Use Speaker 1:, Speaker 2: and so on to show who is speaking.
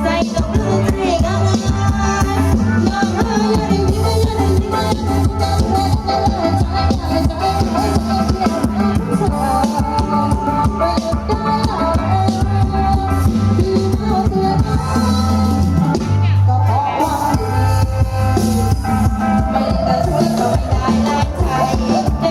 Speaker 1: ใส่ดอกับลูก Bye.